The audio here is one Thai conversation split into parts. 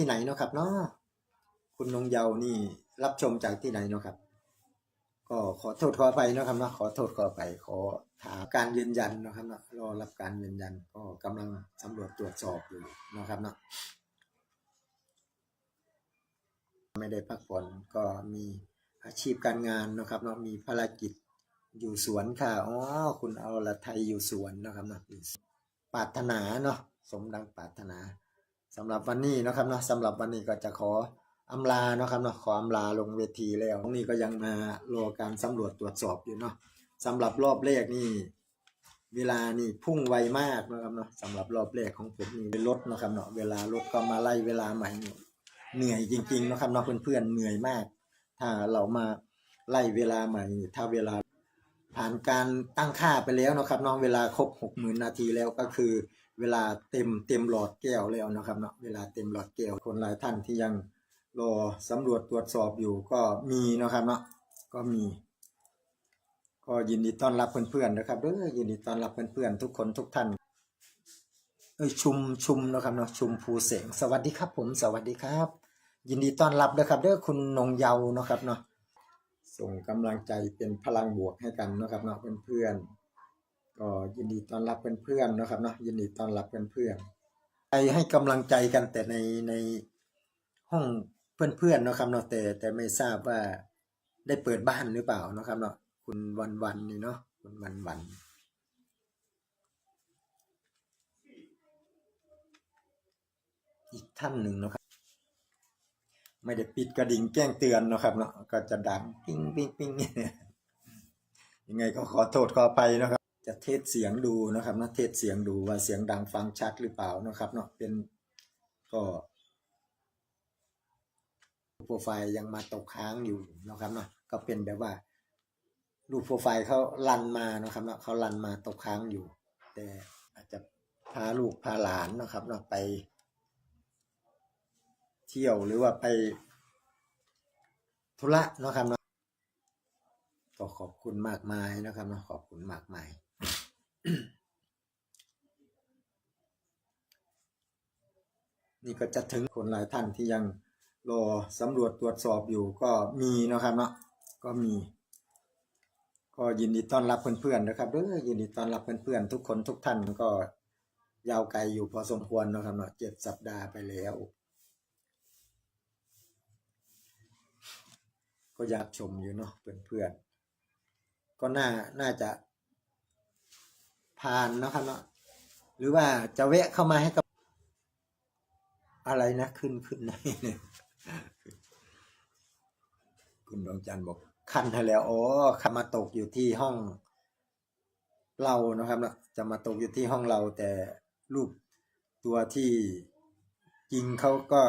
ที่ไหนเนาะครับเนาะคุณนงเยานี่รับชมจากที่ไหนเนาะครับ ก็ขอโทษขออภัยเนาะครับเนาะขอโทษขออภัยขอถามการยืนยันเนาะครับเนาะรอรับการยืนยันก็กำลังสำรวจตรวจสอบอยู่เนาะครับเนาะไม่ได้พักผ่อนก็มีอาชีพการงานเนาะครับเนาะมีภารกิจอยู่สวนค่ะอ๋อคุณเอาละไทยอยู่สวนเนาะครับเนาะปรารถนาเนาะสมดังปรารถนา สำหรับวันนี้นะครับเนาะสำหรับวันนี้ก็จะขออำลาเนาะครับเนาะขออำลาลงเวทีแล้วตรงนี้ก็ยังมารอการสำรวจตรวจสอบอยู่เนาะสำหรับรอบแรกนี่เวลานี่พุ่งไวมากนะครับเนาะสำหรับรอบแรกของผมนี่เป็นรถนะครับเนาะเวลารถก็มาไล่เวลาใหม่เหนื่อยจริงๆนะครับเนาะเพื่อนๆเหนื่อยมาก ถ้าเรามาไล่เวลาใหม่ ถ้าเวลาผ่านการตั้งค่าไปแล้วนะครับเนาะเวลาครบหกหมื่นนาทีแล้วก็คือ เวลาเต็มเต็มหลอดแก้วแล้วนะครับเนาะเวลาเต็มหลอดแก้วคนหลายท่านที่ยังรอสำรวจตรวจสอบอยู่ก็มีนะครับเนาะก็มี ก็ยินดีต้อนรับเพื่อนๆนะครับเด้อยินดีต้อนรับเพื่อนๆทุกคนทุกท่านเอ้ยชุมชุมนะครับเนาะชุมภูเสงสวัสดีครับ ผมสวัสดีครับ ยินดีต้อนรับนะครับเด้อคุณนงเยาว์นะครับเนาะส่งกำลังใจเป็นพลังบวกให้กันนะครับเนาะเพื่อนๆ ก็ยินดีต้อนรับเพื่อนๆนะครับเนาะยินดีต้อนรับเพื่อนๆใจให้กำลังใจกันแต่ในในห้องเพื่อนๆนะครับเนาะแต่แต่ไม่ทราบว่าได้เปิดบ้านหรือเปล่านะครับเนาะคุณวันวันนี่เนาะคุณวันวันอีกท่านหนึ่งนะครับ ไม่ได้ปิดกระดิ่งแจ้งเตือนนะครับเนาะก็จะดังปิ้งปิ้งปิ้งยังไงก็ขอโทษขออภัยนะครับ จะเทสเสียงดูนะครับนะเทสเสียงดูว่าเสียงดังฟังชัดหรือเปล่านะครับเนาะเป็นก็โปรไฟล์ยังมาตกค้างอยู่นะครับเนาะก็เป็นแบบว่ารูปโปรไฟล์เขาลันมานะครับเนาะเขาลันมาตกค้างอยู่ แต่อาจจะพาลูกพาหลานนะครับเนาะไป เที่ยวหรือว่าไปธุระนะครับเนาะ ขอบคุณมากมายนะครับเนาะขอบคุณมากมายนี่ก็จะถึงคนหลายท่านที่ยังรอสำรวจตรวจสอบอยู่ก็มีนะครับเนาะก็มี ก็ยินดีต้อนรับเพื่อนๆนะครับเด้อยินดีต้อนรับเพื่อนๆทุกคนทุกท่านก็ยาวไกลอยู่พอสมควรนะครับเนาะเจ็ดสัปดาห์ไปแล้ว ก็อยากชมอยู่เนาะเพื่อนๆ ก็น่าน่าจะผ่านนะครับเนาะหรือว่าจะแวะเข้ามาให้กับ อะไรนะขึ้นขึ้นไหนเนี่ยคุณดวงจันทร์บอกคันให้แล้วอ๋อคันมาตกอยู่ที่ห้องเรานะครับเนาะจะมาตกอยู่ที่ห้องเรา แต่รูปตัวที่จริงเขาก็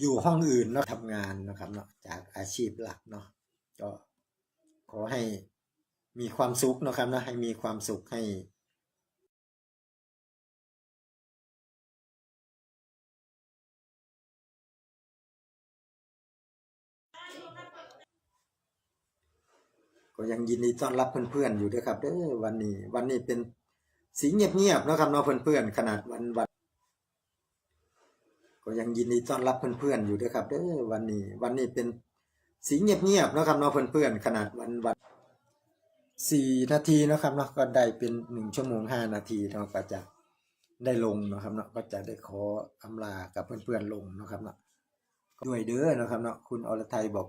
อยู่ห้องอื่นเนาะทำงานนะครับเนาะจากอาชีพหลักเนาะก็ขอให้ มีความสุขนะครับนะให้มีความสุขให้ก็ยังยินดีต้อนรับเพื่อนๆอยู่ด้วยครับเด้อวันนี้ วันนี้เป็นสีเงียบๆนะครับเนาะเพื่อนๆขนาดวันวัน ก็ยังยินดีต้อนรับเพื่อนๆอยู่ด้วยครับเด้อวันนี้ วันนี้เป็นสีเงียบๆนะครับเนาะเพื่อนๆขนาดวันวัน สี่นาทีนะครับเนาะก็ได้เป็นหนึ่งชั่วโมงห้านาทีเนาะก็จะได้ลงนะครับเนาะก็จะได้ขออำลากับเพื่อนๆลงนะครับเนาะด้วยเด้อนะครับเนาะคุณอรไทยบอก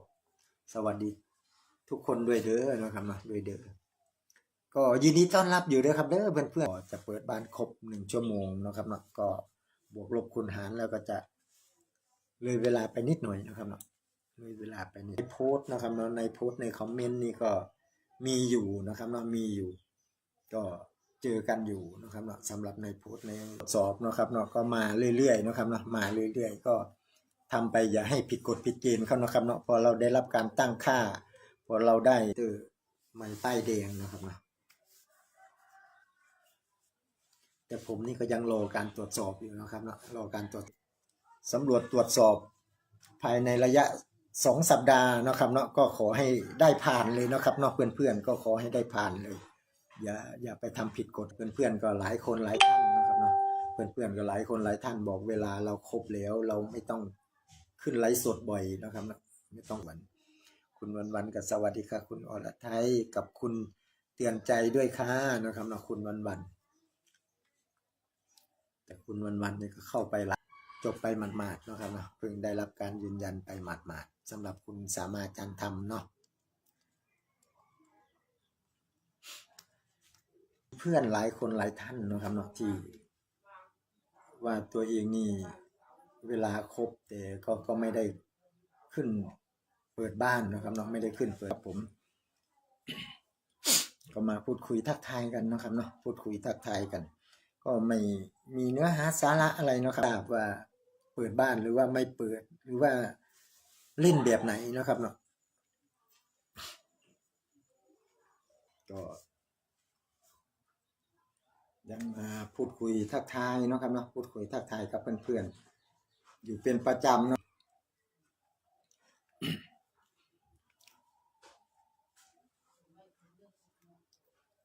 สวัสดี ทุกคนด้วยเด้อนะครับเนาะด้วยเด้อก็ยินดีต้อนรับอยู่เด้อครับเด้อเพื่อนเพื่อนๆจะเปิดบ้านครบหนึ่งชั่วโมงนะครับเนาะก็บวกลบคูณหารแล้วก็จะเลยเวลาไปนิดหน่อยนะครับเนาะเลยเวลาไปนิดในโพสต์นะครับเนาะในโพสต์ในคอมเมนต์นี่ก็ มีอยู่นะครับเนาะมีอยู่ ก็เจอกันอยู่นะครับเนาะสำหรับในโพสต์ในสอบนะครับเนาะก็มาเรื่อยๆนะครับเนาะมาเรื่อยๆ ก็ทำไปอย่าให้ผิดกฎผิดเกณฑ์เขานะครับเนาะพอเราได้รับการตั้งค่า พอเราได้เจอไม้ป้ายแดงนะครับนะแต่ผมนี่ก็ยังรอการตรวจสอบอยู่นะครับนะรอการตรวจสำรวจตรวจสอบภายในระยะ สองสัปดาห์นะครับเนาะก็ขอให้ได้ผ่านเลยนะครับเนาะเพื่อนๆ ก็ขอให้ได้ผ่านเลย อย่าอย่าไปทำผิดกฎเพื่อนๆ ก็หลายคนหลายท่านนะครับเนาะเพื่อนๆก็หลายคนหลายท่านบอกเวลาเราครบแล้ว เราไม่ต้องขึ้นไลฟ์สดบ่อยนะครับนะไม่ต้องหวัน คุณวันวันกับสวัสดีค่ะคุณอรไทยกับคุณเตือนใจด้วยค่ะนะครับนะคุณวันวันแต่คุณวันวันนี่ก็เข้าไปละจบไปหมาดๆนะครับเนาะเพิ่งได้รับการยืนยันไปหมาดๆ สำหรับคุณสามารถจันทำเนาะเพื่อนหลายคนหลายท่านนะครับเนาะที่ ว่าตัวเองนี่เวลาครบแต่ก็ก็ไม่ได้ขึ้นเปิดบ้านนะครับเนาะไม่ได้ขึ้นเปิดครับผม ก็มาพูดคุยทักทายกันนะครับเนาะพูดคุยทักทายกัน ก็ไม่มีเนื้อหาสาระอะไรนะครับว่าเปิดบ้านหรือว่าไม่เปิดหรือว่า เล่นแบบไหนนะครับเนาะก็ยังมาพูดคุยทักทายนะครับเนาะพูดคุยทักทายกับเพื่อนๆอยู่เป็นประจำเนาะ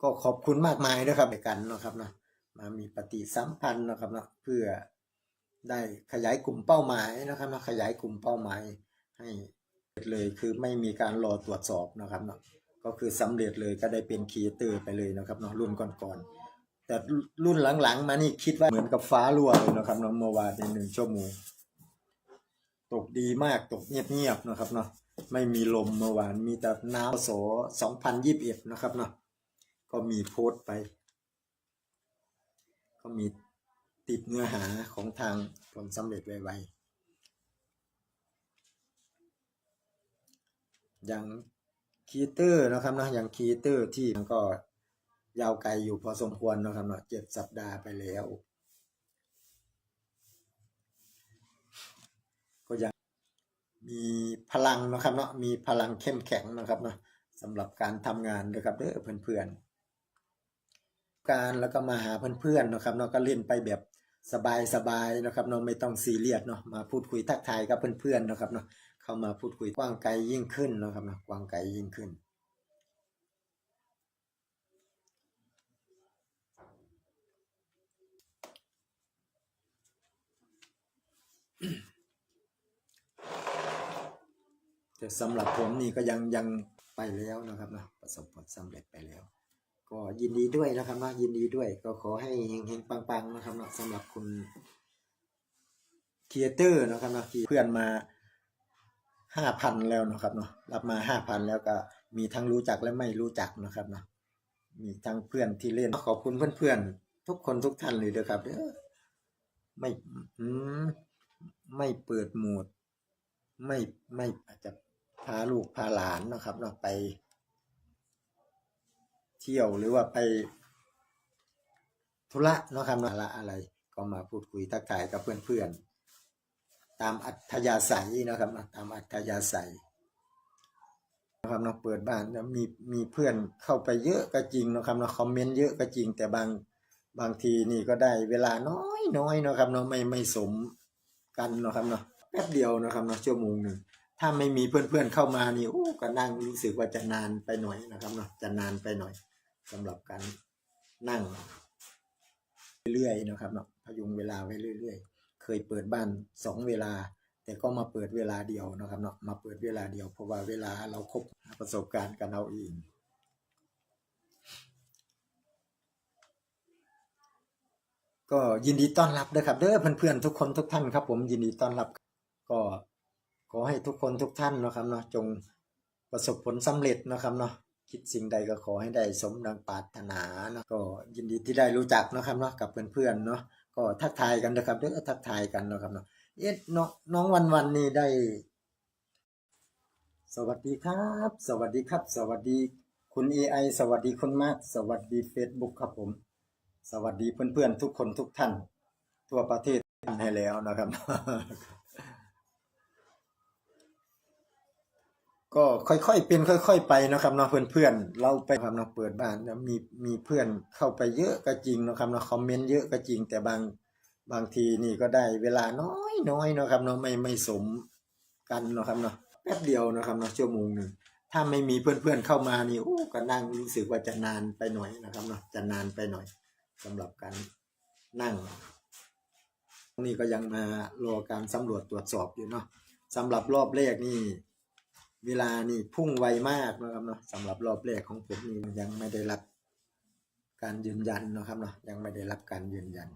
ก็ขอบคุณมากมายด้วยครับในกันนะครับเนาะมามีปฏิสัมพันธ์นะครับเนาะเพื่อได้ขยายกลุ่มเป้าหมายนะครับเนาะขยายกลุ่มเป้าหมาย ให้เลยคือไม่มีการรอตรวจสอบนะครับเนาะก็คือสำเร็จเลยก็ได้เป็นคีเตอร์ไปเลยนะครับเนาะรุ่นก่อนๆแต่รุ่นหลังๆ มานี่คิดว่าเหมือนกับฟ้ารั่วเลยนะครับเนาะเมื่อวานในหนึ่งชั่วโมงตกดีมากตกเงียบๆนะครับเนาะไม่มีลมเมื่อวานมีแต่น้ำโส2021นะครับเนาะก็มีโพสต์ไป ก็มีติดเนื้อหาของทางผลสำเร็จไวๆ อย่างคีเตอร์นะครับเนะอย่างคีเตอร์ที่มันก็ยาวไกลอยู่พอสมควรนะครับเนาะเจ็ดสัปดาห์ไปแล้ว ก็ยังมีพลังนะครับเนาะมีพลังเข้มแข็งนะครับเนาะสำหรับการทำงานนะครับเด้อเพื่อนๆการแล้วก็มาหาเพื่อนๆนะครับเนาะก็เล่นไปแบบสบายๆนะครับเนาะไม่ต้องซีเรียสเนาะมาพูดคุยทักทายกับเพื่อนๆนะครับเนาะ เข้ามาพูดคุยกว้างไกลยิ่งขึ้นนะครับนะกว้างไกลยิ่งขึ้น แต่สำหรับผมนี่ก็ยังยังไปแล้วนะครับนะประสบผลสำเร็จไปแล้ว ก็ยินดีด้วยนะครับนะยินดีด้วย ก็ขอให้เฮงๆปังๆนะครับนะสำหรับคุณครีเอเตอร์นะครับนะเพื่อนมา ห้าพันแล้วนะครับเนาะรับมาห้าพันแล้วก็มีทั้งรู้จักและไม่รู้จักนะครับเนาะมีทั้งเพื่อนที่เล่นขอบคุณเพื่อนๆทุกคนทุกท่านเลยเด้อครับเด้อไม่อืมไม่เปิดหมดไม่ไม่อาจจะพาลูกพาหลานนะครับเนาะไป เที่ยวหรือว่าไปธุระนะครับเนาะละอะไรก็มาพูดคุยทักทายกับเพื่อนๆ ตามอัธยาศัยนะครับนะตามอัธยาศัยนะครับเนาเปิดบ้านแล้วมีมีเพื่อนเข้าไปเยอะก็จริงนะครับเนาคอมเมนต์เยอะก็จริง แต่บางบางทีนี่ก็ได้เวลาน้อยน้อยนะครับเนาะไม่ไม่สมกันนะครับเนาะแป๊บเดียวนะครับเนาะชั่วโมงหนึ่งถ้าไม่มีเพื่อนๆเข้ามานี่โอ้ก็นั่งรู้สึกว่าจะนานไปหน่อยนะครับเนาะจะนานไปหน่อยสำหรับการนั่งเรื่อยๆนะครับเนาะพยุงเวลาไว้เรื่อย ๆ ยเปิดบ้านสองเวลา แต่ก็มาเปิดเวลาเดียวนะครับเนาะมาเปิดเวลาเดียว เพราะว่าเวลาเราครบประสบการณ์กันเอาเองก็ยินดีต้อนรับนะครับเด้อเพื่อนๆทุกคนทุกท่านครับ ผมยินดีต้อนรับ ก็ขอให้ทุกคนทุกท่านนะครับเนาะจงประสบผลสำเร็จนะครับเนาะคิดสิ่งใดก็ขอให้ได้สมดังปรารถนาเนาะก็ยินดีที่ได้รู้จักนะครับเนาะกับเพื่อนๆเนาะ ก็ทักทายกันนะครับเด้อทักทายกันนะครับเนาะเอ๊ะน้องน้องวันวันๆนี่ได้ สวัสดีครับ สวัสดีครับ สวัสดีคุณ AI สวัสดีคุณมาก สวัสดี Facebook ครับผม สวัสดีเพื่อนๆทุกคนทุกท่าน ทั่วประเทศให้แล้วนะครับ ก็ค่อยๆเป็นค่อย ๆ ไปนะครับเนาะเพื่อนๆเราไปครับเนาะเปิดบ้านแล้วมีมีเพื่อนเข้าไปเยอะก็จริงนะครับเนาะคอมเมนต์เยอะก็จริง แต่บางบางทีนี่ก็ได้เวลาน้อยน้อยนะครับเนาะไม่ไม่สมกันนะครับเนาะแป๊บเดียวนะครับเนาะชั่วโมงหนึ่งถ้าไม่มีเพื่อนๆเข้ามานี่โอ้ก็นั่งรู้สึกว่าจะนานไปหน่อยนะครับเนาะจะนานไปหน่อยสำหรับการนั่งนี่ก็ยังมารอการสำรวจตรวจสอบอยู่เนาะสำหรับรอบแรกนี่ เวลานี่พุ่งไวมากนะครับเนาะสำหรับรอบแรกของผมนี่ยังไม่ได้รับการยืนยันนะครับเนาะยังไม่ได้รับการยืนยัน